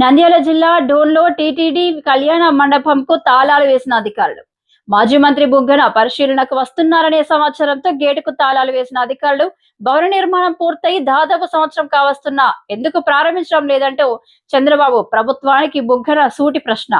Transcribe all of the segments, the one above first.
నంద్యాల జిల్లా డోన్లో టీటీడీ కళ్యాణ మండపంకు తాళాలు వేసిన అధికారులు. మాజీ మంత్రి బుగ్గన పరిశీలనకు వస్తున్నారనే సమాచారంతో గేటుకు తాళాలు వేసిన అధికారులు భవన నిర్మాణం పూర్తయి దాదాపు సంవత్సరం కావస్తున్నా ఎందుకు ప్రారంభించడం లేదంటూ చంద్రబాబు ప్రభుత్వానికి బుగ్గన సూటి ప్రశ్న.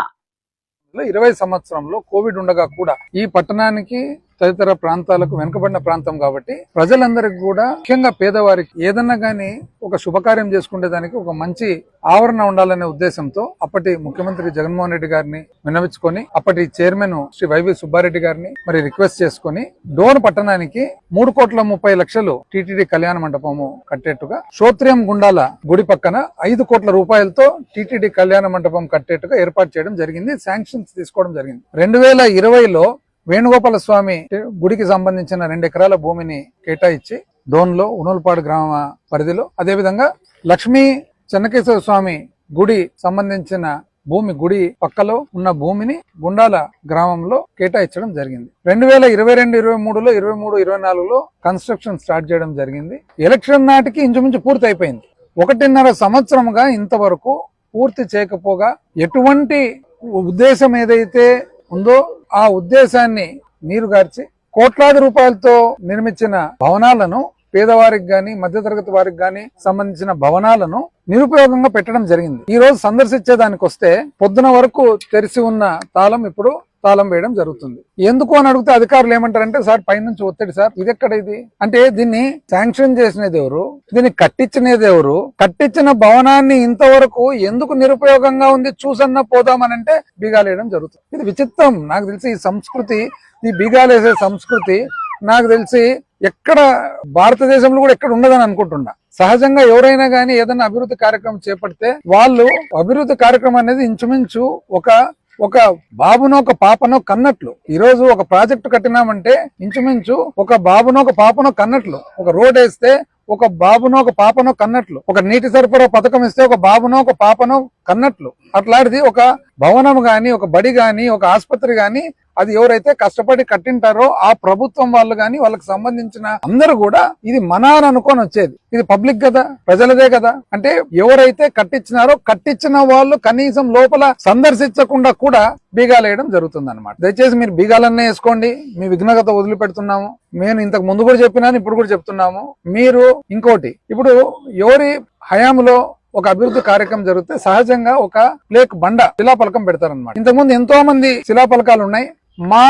ఇరవై సంవత్సరంలో కోవిడ్ ఉండగా కూడా ఈ పట్టణానికి తదితర ప్రాంతాలకు వెనుకబడిన ప్రాంతం కాబట్టి ప్రజలందరికీ కూడా ముఖ్యంగా పేదవారికి ఏదన్నా కానీ ఒక శుభకార్యం చేసుకునే దానికి ఒక మంచి ఆవరణ ఉండాలనే ఉద్దేశంతో అప్పటి ముఖ్యమంత్రి జగన్మోహన్ రెడ్డి గారిని విన్నవించుకొని అప్పటి చైర్మన్ శ్రీ వైవి సుబ్బారెడ్డి గారిని మరి రిక్వెస్ట్ చేసుకొని డోన్ పట్టణానికి మూడు కోట్ల ముప్పై లక్షలు టిటిడి కళ్యాణ మండపము కట్టేట్టుగా శ్రోత్రియం గుండాల గుడి పక్కన ఐదు కోట్ల రూపాయలతో టిటిడి కళ్యాణ మండపం కట్టేట్టుగా ఏర్పాటు చేయడం జరిగింది శాంక్షన్స్ తీసుకోవడం జరిగింది. రెండు వేల ఇరవైలో వేణుగోపాల స్వామి గుడికి సంబంధించిన రెండు ఎకరాల భూమిని కేటాయించి డోన్లో ఉనోల్పాడు గ్రామ పరిధిలో అదేవిధంగా లక్ష్మీ చెన్నకేశ్వర స్వామి గుడి సంబంధించిన భూమి గుడి పక్కలో ఉన్న భూమిని గుండాల గ్రామంలో కేటాయించడం జరిగింది. రెండు వేల ఇరవై రెండు ఇరవై మూడులో ఇరవై మూడు ఇరవై నాలుగులో కన్స్ట్రక్షన్ స్టార్ట్ చేయడం జరిగింది. ఎలక్షన్ నాటికి ఇంచుమించు పూర్తి అయిపోయింది. ఒకటిన్నర సంవత్సరముగా ఇంతవరకు పూర్తి చేయకపోగా ఎటువంటి ఉద్దేశం ఏదైతే ఉందో ఆ ఉద్దేశాన్ని నీరుగార్చి కోట్లాది రూపాయలతో నిర్మించిన భవనాలను పేదవారికి గాని మధ్యతరగతి వారికి గాని సంబంధించిన భవనాలను నిరుపయోగంగా పెట్టడం జరిగింది. ఈ రోజు సందర్శించేదానికి వస్తే పొద్దున వరకు తెరిచి ఉన్న తాళం ఇప్పుడు తాళం వేయడం జరుగుతుంది. ఎందుకు అని అడిగితే అధికారులు ఏమంటారంటే సార్ పైనుంచి ఒత్తిడి సార్ ఇది ఎక్కడ ఇది? అంటే దీన్ని శాంక్షన్ చేసినది ఎవరు? దీన్ని కట్టించినది ఎవరు? కట్టించిన భవనాన్ని ఇంతవరకు ఎందుకు నిరుపయోగంగా ఉంది? చూసన్నా పోదామనంటే బీగాలేయడం జరుగుతుంది. ఇది విచిత్రం. నాకు తెలిసి ఈ సంస్కృతి ఈ బీగాలేసే సంస్కృతి నాకు తెలిసి ఎక్కడ భారతదేశంలో కూడా ఎక్కడ ఉండదని అనుకుంటున్నా. సహజంగా ఎవరైనా కానీ ఏదైనా అభివృద్ధి కార్యక్రమం చేపడితే వాళ్ళు అభివృద్ధి కార్యక్రమం అనేది ఇంచుమించు ఒక ఒక బాబునో ఒక పాపనో కన్నట్లు. ఈ రోజు ఒక ప్రాజెక్టు కట్టినామంటే ఇంచుమించు ఒక బాబునో ఒక పాపనో కన్నట్లు. ఒక రోడ్ వేస్తే ఒక బాబునో ఒక పాపనో కన్నట్లు. ఒక నీటి సరఫరా పథకం ఇస్తే ఒక బాబునో ఒక పాపనో కన్నట్లు. అట్లాంటిది ఒక భవనం గాని ఒక బడి గాని ఒక ఆసుపత్రి గాని అది ఎవరైతే కష్టపడి కట్టింటారో ఆ ప్రభుత్వం వాళ్ళు గాని వాళ్ళకి సంబంధించిన అందరూ కూడా ఇది మనాన్ అనుకొని వచ్చేది. ఇది పబ్లిక్ కదా ప్రజలదే కదా. అంటే ఎవరైతే కట్టించినారో కట్టించిన వాళ్ళు కనీసం లోపల సందర్శించకుండా కూడా బీగాలేయడం జరుగుతుంది అనమాట దయచేసి మీరు బీగాలన్నీ వేసుకోండి. మీ విఘ్నగత వదిలిపెడుతున్నాము. నేను ఇంతకు ముందు కూడా చెప్పినాను ఇప్పుడు కూడా చెప్తున్నాము. మీరు ఇంకోటి ఇప్పుడు ఎవరి హయాంలో ఒక అభివృద్ధి కార్యక్రమం జరిగితే సహజంగా ఒక ప్లేక్ బండ శిలాపలకం పెడతారనమాట ఇంతకుముందు ఎంతో మంది శిలాపలకాలు ఉన్నాయి. మా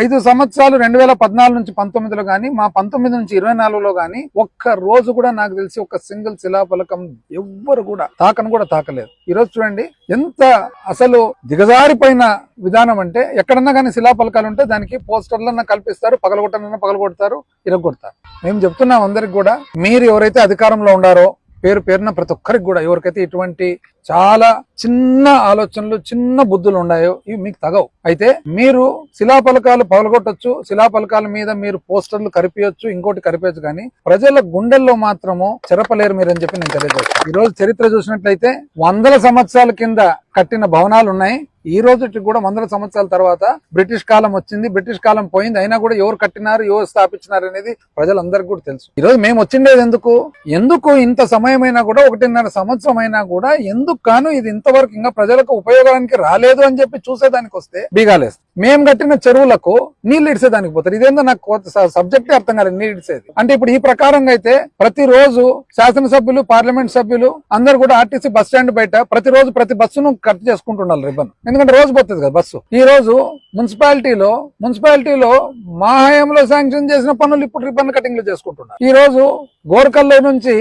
ఐదు సంవత్సరాలు రెండు వేల పద్నాలుగు నుంచి పంతొమ్మిదిలో కానీ మా పంతొమ్మిది నుంచి ఇరవై నాలుగులో కానీ ఒక్క రోజు కూడా నాకు తెలిసి ఒక సింగిల్ శిలాఫలకం ఎవ్వరు కూడా తాకను కూడా తాకలేదు. ఈరోజు చూడండి ఎంత అసలు దిగజారిపోయిన విధానం అంటే ఎక్కడన్నా కానీ శిలాఫలకాలు ఉంటే దానికి పోస్టర్లన్నా కల్పిస్తారు పగలగొట్టనన్నా పగలగొడతారు ఇరగొడతారు. మేము చెప్తున్నాం అందరికి కూడా మీరు ఎవరైతే అధికారంలో ఉండారో పేరు పేరున ప్రతి ఒక్కరికి కూడా ఎవరికైతే ఇటువంటి చాలా చిన్న ఆలోచనలు చిన్న బుద్ధులు ఉన్నాయో ఇవి మీకు తగవు. అయితే మీరు శిలాపలకాలు శిలా ఫలకాల మీద మీరు పోస్టర్లు కరిపించచ్చు ఇంకోటి కరిపించచ్చు కానీ ప్రజల గుండెల్లో మాత్రము చెరపలేరు మీరు అని చెప్పి నేను తెలియజేస్తాను. ఈ రోజు చరిత్ర చూసినట్లయితే వందల సంవత్సరాల కింద కట్టిన భవనాలు ఉన్నాయి ఈ రోజుకి కూడా వందల సంవత్సరాల తర్వాత బ్రిటిష్ కాలం వచ్చింది. బ్రిటిష్ కాలం పోయింది. అయినా కూడా ఎవరు కట్టినారు ఎవరు స్థాపించినారు అనేది ప్రజలందరికీ కూడా తెలుసు. ఈ రోజు మేము వచ్చిండేది ఎందుకు? ఎందుకు ఇంత సమయమైనా కూడా ఒకటిన్నర సంవత్సరం అయినా కూడా ఎందుకు కాను ఇది ఇంతవరకు ఇంకా ప్రజలకు ఉపయోగానికి రాలేదు అని చెప్పి చూసేదానికి వస్తే బీగాలేస్తాం. మేము కట్టిన చెరువులకు నీళ్ళు ఇడిసేదానికి పోతారు. ఇదేందో నాకు సబ్జెక్టే అర్థం కాలేదు నీళ్ళు ఇడిసేది. అంటే ఇప్పుడు ఈ ప్రకారంగా అయితే ప్రతిరోజు శాసనసభ్యులు పార్లమెంట్ సభ్యులు అందరు కూడా ఆర్టీసీ బస్ స్టాండ్ బయట ప్రతిరోజు ప్రతి బస్సును కట్ చేసుకుంటుండాలి రిబ్బన్ ఎందుకంటే రోజు పోతుంది కదా బస్సు. ఈ రోజు మున్సిపాలిటీలో మున్సిపాలిటీలో మా హయాంలో శాంక్షన్ చేసిన పనులు ఇప్పుడు రిబ్బన్ కటింగ్లు చేసుకుంటున్నారు. ఈ రోజు గోర్కల్లో నుంచి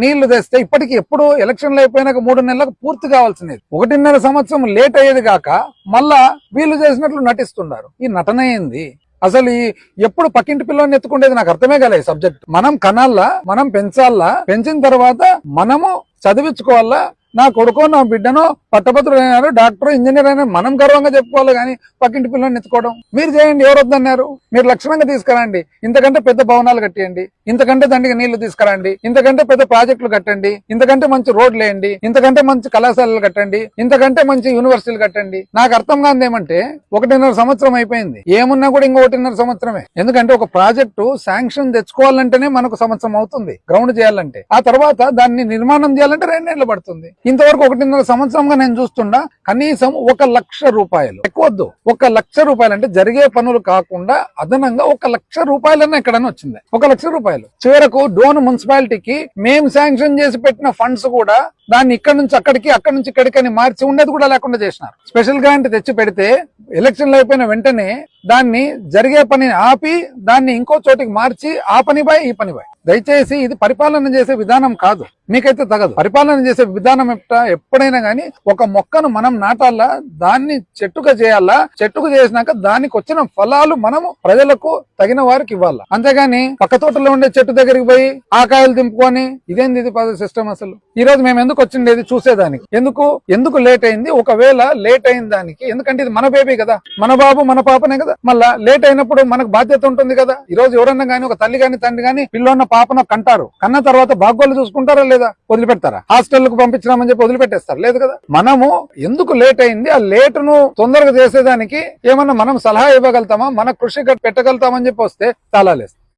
నీళ్ళు తెస్తే ఇప్పటికి ఎప్పుడు ఎలక్షన్లు అయిపోయినాక మూడు నెలలకు పూర్తి కావాల్సినది. ఒకటిన్నర సంవత్సరం లేట్ అయ్యేది కాక మళ్ళా వీళ్ళు చేసినట్లు నటిస్తున్నారు. ఈ నటన ఏంది? అసలు ఈ ఎప్పుడు పక్కింటి పిల్లని ఎత్తుకుండేది నాకు అర్థమే కాలేదు సబ్జెక్ట్. మనం కనాలా మనం పెంచాలా పెంచిన తర్వాత మనము చదివించుకోవాలా నా కొడుకో నా బిడ్డనో పట్టభద్రుడు అయినారు డాక్టర్ ఇంజనీర్ అయినా మనం గర్వంగా చెప్పుకోవాలి కానీ పక్కింటి పిల్లల్ని ఎత్తుకోవడం. మీరు చేయండి ఎవరు వద్దన్నారు మీరు లక్షణంగా తీసుకురండి. ఇంతకంటే పెద్ద భవనాలు కట్టేయండి. ఇంతకంటే దండిగా నీళ్ళు తీసుకురండి. ఇంతకంటే పెద్ద ప్రాజెక్టులు కట్టండి. ఇంతకంటే మంచి రోడ్లు వేయండి. ఇంతకంటే మంచి కళాశాలలు కట్టండి. ఇంతకంటే మంచి యూనివర్సిటీలు కట్టండి. నాకు అర్థం కాదు ఏమంటే ఒకటిన్నర సంవత్సరం అయిపోయింది. ఏమున్నా కూడా ఇంకో ఒకటిన్నర సంవత్సరమే. ఎందుకంటే ఒక ప్రాజెక్టు శాంక్షన్ తెచ్చుకోవాలంటేనే మనకు సంవత్సరం అవుతుంది గ్రౌండ్ చేయాలంటే. ఆ తర్వాత దాన్ని నిర్మాణం చేయాలంటే రెండేళ్ళు పడుతుంది. ఇంతవరకు ఒకటిన్నర సంవత్సరంగా నేను చూస్తుండా కనీసం ఒక లక్ష రూపాయలు. ఎక్కువద్దు. ఒక లక్ష రూపాయలు అంటే జరిగే పనులు కాకుండా అదనంగా ఒక లక్ష రూపాయలన్నా ఎక్కడన్నా వచ్చింది. ఒక లక్ష రూపాయలు. చివరకు డోన్ మున్సిపాలిటీకి మేము శాంక్షన్ చేసి పెట్టిన ఫండ్స్ కూడా దాన్ని ఇక్కడ నుంచి అక్కడికి అక్కడి నుంచి ఇక్కడికి అని మార్చి ఉండేది కూడా లేకుండా చేసినారు. స్పెషల్ గ్రాంట్ తెచ్చి పెడితే ఎలక్షన్లు అయిపోయిన వెంటనే దాన్ని జరిగే పని ఆపి దాన్ని ఇంకో చోటికి మార్చి ఆ పని బాయ్ ఈ పని బాయ్ దయచేసి ఇది పరిపాలన చేసే విధానం కాదు. మీకైతే తగదు. పరిపాలన చేసే విధానం ఎప్పుడైనా గానీ ఒక మొక్కను మనం నాటాలా దాన్ని చెట్టుగా చేయాలా చెట్టుగా చేసినాక దానికి వచ్చిన ఫలాలు మనము ప్రజలకు తగిన వారికి ఇవ్వాలా. అంతేగాని పక్క తోటలో ఉండే చెట్టు దగ్గరికి పోయి ఆ కాయలు దింపుకొని ఇదేంది ఇది సిస్టమ్ అసలు? ఈ రోజు మేము ఎందుకు వచ్చిండేది చూసేదానికి? ఎందుకు? ఎందుకు లేట్ అయింది? ఒకవేళ లేట్ అయిన దానికి ఎందుకంటే ఇది మన బేబీ కదా. మన బాబు మన పాపనే కదా. మళ్ళా లేట్ అయినప్పుడు మనకు బాధ్యత ఉంటుంది కదా. ఈ రోజు ఎవరన్నా గానీ ఒక తల్లి గాని తండ్రి గాని పిల్లన్న పాపన కంటారు. కన్న తర్వాత బాగోళ్ళు చూసుకుంటారా లేదా? వదిలిపెడతారా? హాస్టల్కు పంపించినామని చెప్పి వదిలిపెట్టేస్తారు. లేదు కదా? మనము ఎందుకు లేట్ అయింది? ఆ లేట్ను తొందరగా చేసేదానికి ఏమన్నా మనం సలహా ఇవ్వగలుగుతామా? మన కృషి పెట్టగలుగుతామని చెప్పి వస్తే చాలా లేదు